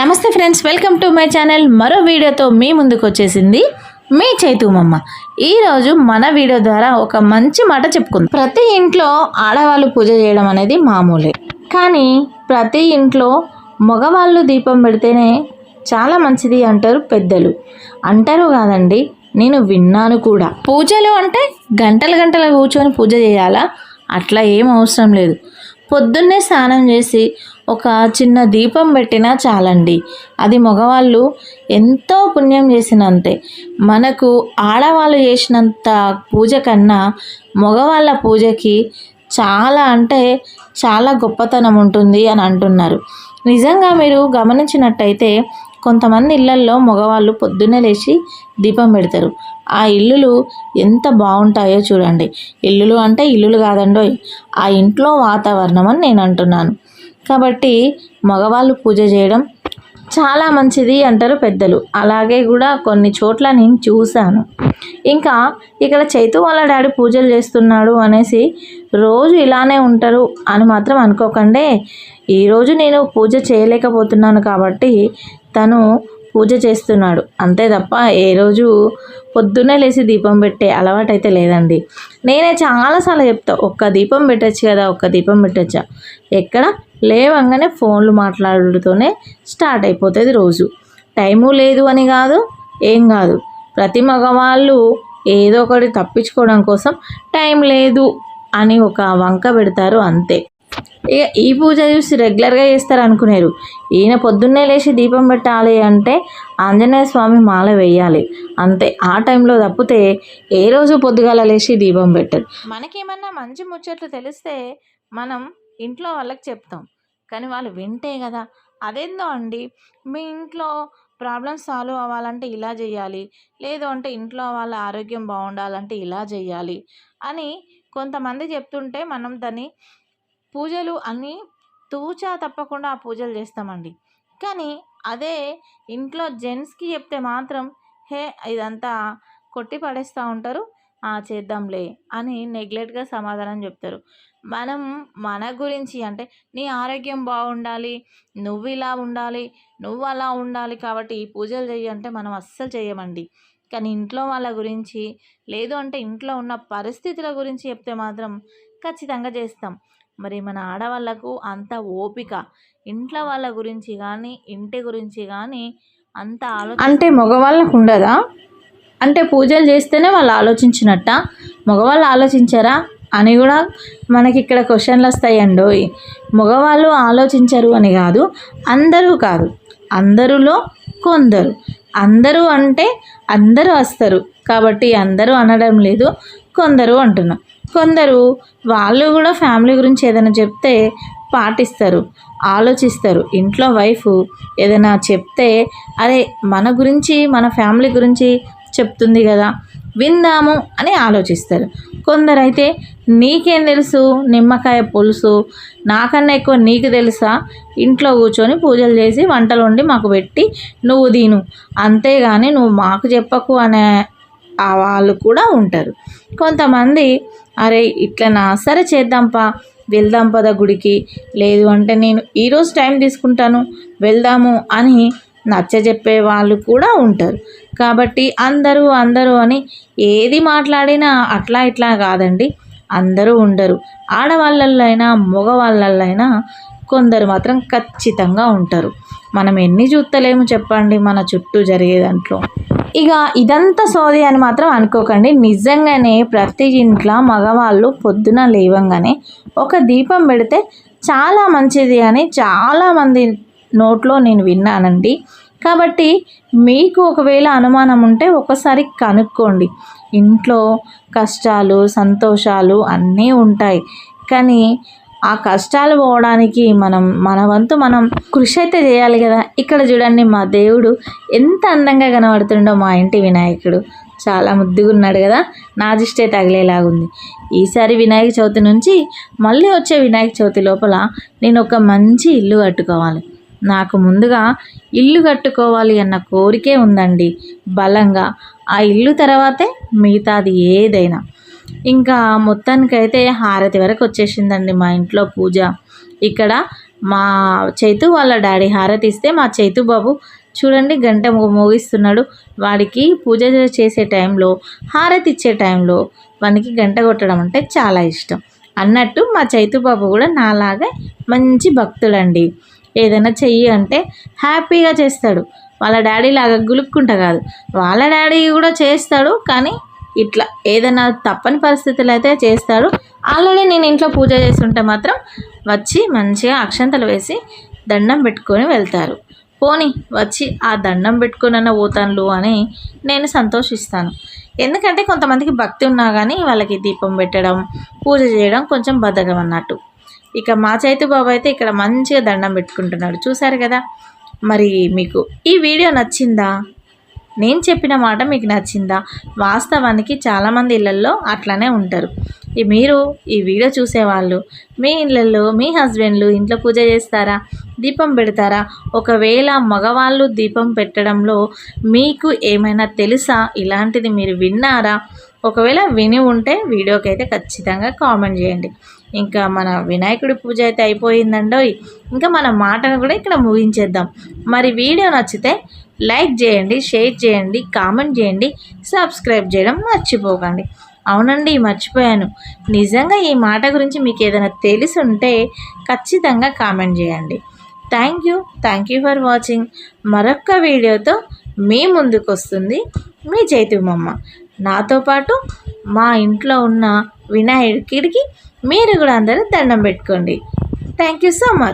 నమస్తే friends welcome to my channel. మరో వీడియోతో మీ ముందుకు వచ్చేసింది మీ చైతుమమ్మ ఈరోజు మన వీడియో ద్వారా ఒక మంచి మాట చెప్పుకుందాం. ప్రతి ఇంట్లో ఆడవాళ్ళు పూజ చేయడం అనేది మామూలే. కానీ ప్రతి ఇంట్లో మగవాళ్ళు దీపం పెడితేనే చాలా మంచిది అంటారు పెద్దలు. అంటారు కాదండి నేను విన్నాను కూడా. పూజలు అంటే గంటలు గంటలు కూర్చొని పూజ చేయాలా? అట్లా ఏం అవసరం లేదు. పొద్దున్నే స్నానం చేసి ఒక చిన్న దీపం పెట్టినా చాలండి. అది మగవాళ్ళు ఎంతో పుణ్యం చేసినంతే. మనకు ఆడవాళ్ళు చేసినంత పూజ కన్నా మగవాళ్ళ పూజకి చాలా అంటే చాలా గొప్పతనం ఉంటుంది అని అంటున్నారు. నిజంగా మీరు గమనించినట్టయితే కొంతమంది ఇళ్ళల్లో మగవాళ్ళు పొద్దున్నే లేచి దీపం పెడతారు. ఆ ఇల్లులు ఎంత బాగుంటాయో చూడండి. ఇల్లులు అంటే ఇల్లులు కాదండో ఆ ఇంట్లో వాతావరణం అని నేను అంటున్నాను. కాబట్టి మగవాళ్ళు పూజ చేయడం చాలా మంచిది అంటారు పెద్దలు. అలాగే కూడా కొన్ని చోట్ల నేను చూశాను. ఇంకా ఇక్కడ చైతు వాళ్ళ డాడీ పూజలు చేస్తున్నాడు అనేసి రోజు ఇలానే ఉంటారు అని మాత్రం అనుకోకండి. ఈరోజు నేను పూజ చేయలేకపోతున్నాను కాబట్టి తను పూజ చేస్తున్నాడు. అంతే తప్ప ఏ రోజు పొద్దున్నే లేచి దీపం పెట్టే అలవాటు అయితే లేదండి. నేనే చాలాసార్లు చెప్తా ఒక్క దీపం పెట్టచ్చు కదా ఒక్క దీపం పెట్టచ్చా? ఎక్కడ లేవంగానే ఫోన్లు మాట్లాడుతూనే స్టార్ట్ అయిపోతుంది రోజు. టైము లేదు అని కాదు ఏం కాదు. ప్రతి మగవాళ్ళు ఏదో ఒకటి తప్పించుకోవడం కోసం టైం లేదు అని ఒక వంక పెడతారు అంతే. ఇక ఈ పూజ చూసి రెగ్యులర్గా చేస్తారు అనుకునేరు ఈయన పొద్దున్నే లేచి దీపం పెట్టాలి అంటే ఆంజనేయ స్వామి మాల వేయాలి. అంతే. ఆ టైంలో తప్పితే ఏ రోజు పొద్దుగాల లేచి దీపం పెట్టరు. మనకేమన్నా మంచి ముచ్చట్లు తెలిస్తే మనం ఇంట్లో వాళ్ళకి చెప్తాం. కానీ వాళ్ళు వింటే కదా అదేందో అండి మీ ఇంట్లో ప్రాబ్లమ్స్ సాల్వ్ అవ్వాలంటే ఇలా చేయాలి లేదు అంటే ఇంట్లో వాళ్ళ ఆరోగ్యం బాగుండాలంటే ఇలా చేయాలి అని కొంతమంది చెప్తుంటే మనం దాన్ని పూజలు అని తూచా తప్పకుండా ఆ పూజలు చేస్తామండి. కానీ అదే ఇంట్లో జెంట్స్కి చెప్తే మాత్రం హే ఇదంతా కొట్టి పడేస్తూ ఉంటారు చేద్దాంలే అని నెగ్లెట్గా సమాధానం చెప్తారు. మనం మన గురించి అంటే నీ ఆరోగ్యం బాగుండాలి నువ్వు ఇలా ఉండాలి నువ్వు అలా ఉండాలి కాబట్టి ఈ పూజలు చెయ్యి అంటే మనం అస్సలు చేయమండి కానీ ఇంట్లో వాళ్ళ గురించి లేదు అంటే ఇంట్లో ఉన్న పరిస్థితుల గురించి చెప్తే మాత్రం ఖచ్చితంగా చేస్తాం. మరి మన ఆడవాళ్ళకు అంత ఓపిక ఇంట్లో వాళ్ళ గురించి కానీ ఇంటి గురించి కానీ అంత ఆలో అంటే మగవాళ్ళకు ఉండదా? అంటే పూజలు చేస్తేనే వాళ్ళు ఆలోచించినట్ట. మగవాళ్ళు ఆలోచించారా? అని కూడా మనకి ఇక్కడ క్వశ్చన్లు వస్తాయండోయ్ మగవాళ్ళు ఆలోచించరు అని కాదు అందరూ కాదు. అందరిలో కొందరు. అందరూ అంటే అందరూ వస్తారు. కాబట్టి అందరూ అనడం లేదు కొందరు అంటున్నాం. కొందరు వాళ్ళు కూడా ఫ్యామిలీ గురించి ఏదైనా చెప్తే పాటిస్తారు ఆలోచిస్తారు. ఇంట్లో వైఫ్ ఏదైనా చెప్తే అరే మన గురించి మన ఫ్యామిలీ గురించి చెప్తుంది కదా. విందాము అని ఆలోచిస్తారు. కొందరైతే నీకేం తెలుసు? నిమ్మకాయ పులుసు. నాకన్నా ఎక్కువ నీకు తెలుసా? ఇంట్లో కూర్చొని పూజలు చేసి వంటలు వండి మాకు పెట్టి నువ్వు తిను. అంతేగాని నువ్వు మాకు చెప్పకు అనే వాళ్ళు కూడా ఉంటారు. కొంతమంది అరే ఇట్లనా? సరే చేద్దాంపా. వెళ్దాం పద గుడికి. లేదు అంటే నేను ఈరోజు టైం తీసుకుంటాను. వెళ్దాము అని నచ్చ చెప్పే వాళ్ళు కూడా ఉంటారు. కాబట్టి అందరూ అందరూ అని ఏది మాట్లాడినా అట్లా ఇట్లా కాదండి. అందరూ ఉండరు. ఆడవాళ్ళల్లో అయినా మగవాళ్ళల్లో అయినా కొందరు మాత్రం ఖచ్చితంగా ఉంటారు. మనం ఎన్ని చూస్తలేము చెప్పండి మన చుట్టూ జరిగే దాంట్లో. ఇక ఇదంతా సోది అని మాత్రం అనుకోకండి. నిజంగానే ప్రతి ఇంట్లో మగవాళ్ళు పొద్దున లేవంగానే ఒక దీపం పెడితే చాలా మంచిది అని చాలామంది నోట్లో నేను విన్నానండి. కాబట్టి మీకు ఒకవేళ అనుమానం ఉంటే ఒకసారి కనుక్కోండి. ఇంట్లో కష్టాలు సంతోషాలు అన్నీ ఉంటాయి. కానీ ఆ కష్టాలు పోవడానికి మనం మన వంతు మనం కృషి అయితే చేయాలి కదా. ఇక్కడ చూడండి మా దేవుడు ఎంత అందంగా కనబడుతుండో మా ఇంటి వినాయకుడు. చాలా ముద్దుగా ఉన్నాడు కదా. నా దిష్టే తగిలేలాగుంది. ఈసారి వినాయక చవితి నుంచి మళ్ళీ వచ్చే వినాయక చవితి లోపల నేను ఒక మంచి ఇల్లు కట్టుకోవాలి. నాకు ముందుగా ఇల్లు కట్టుకోవాలి అన్న కోరికే ఉందండి. బలంగా. ఆ ఇల్లు తర్వాతే మిగతాది ఏదైనా. ఇంకా మొత్తానికైతే హారతి వరకు వచ్చేసిందండి మా ఇంట్లో పూజ. ఇక్కడ మా చైతు వాళ్ళ డాడీ హారతి ఇస్తే మా చైతు బాబు చూడండి గంట మోగిస్తున్నాడు. వాడికి పూజ చేసే టైంలో హారతి ఇచ్చే టైంలో వానికి గంట కొట్టడం అంటే చాలా ఇష్టం. అన్నట్టు మా చైతు బాబు కూడా నాలాగే మంచి భక్తుడండి. ఏదైనా చెయ్యి అంటే హ్యాపీగా చేస్తాడు. వాళ్ళ డాడీ లాగా గులుక్కుంటా కాదు. వాళ్ళ డాడీ కూడా చేస్తాడు కానీ ఇట్లా ఏదైనా తప్పని పరిస్థితులు అయితే చేస్తాడు. ఆల్రెడీ నేను ఇంట్లో పూజ చేస్తుంటే మాత్రం వచ్చి మంచిగా అక్షంతలు వేసి దండం పెట్టుకొని వెళ్తారు. పోని వచ్చి ఆ దండం పెట్టుకున్న పోతాను అని నేను సంతోషిస్తాను. ఎందుకంటే కొంతమందికి భక్తి ఉన్నా కానీ వాళ్ళకి దీపం పెట్టడం పూజ చేయడం కొంచెం బద్ధకం అన్నట్టు. ఇక మా చైతు బాబు అయితే ఇక్కడ మంచిగా దండం పెట్టుకుంటున్నాడు. చూసారు కదా? మరి మీకు ఈ వీడియో నచ్చిందా? నేను చెప్పిన మాట మీకు నచ్చిందా? వాస్తవానికి చాలామంది ఇళ్ళల్లో అట్లానే ఉంటారు. మీరు ఈ వీడియో చూసేవాళ్ళు మీ ఇళ్ళల్లో మీ హస్బెండ్లు ఇంట్లో పూజ చేస్తారా? దీపం పెడతారా? ఒకవేళ మగవాళ్ళు దీపం పెట్టడంలో మీకు ఏమైనా తెలుసా? ఇలాంటిది మీరు విన్నారా? ఒకవేళ విని ఉంటే వీడియోకి అయితే ఖచ్చితంగా కామెంట్ చేయండి. ఇంకా మన వినాయకుడి పూజ అయితే అయిపోయిందండోయ్. ఇంకా మన మాటను కూడా ఇక్కడ ముగించేద్దాం. మరి వీడియో నచ్చితే లైక్ చేయండి షేర్ చేయండి కామెంట్ చేయండి సబ్స్క్రైబ్ చేయడం మర్చిపోకండి. అవునండి మర్చిపోయాను. నిజంగా ఈ మాట గురించి మీకు ఏదైనా తెలిసి ఉంటే ఖచ్చితంగా కామెంట్ చేయండి. Thank you thank you for watching. మరొక్క వీడియోతో మీ ముందుకు వస్తుంది మీ చైతుమమ్మ నాతో పాటు మా ఇంట్లో ఉన్న వినాయకుడికి మీరు కూడా అందరూ దండం పెట్టుకోండి. Thank you so much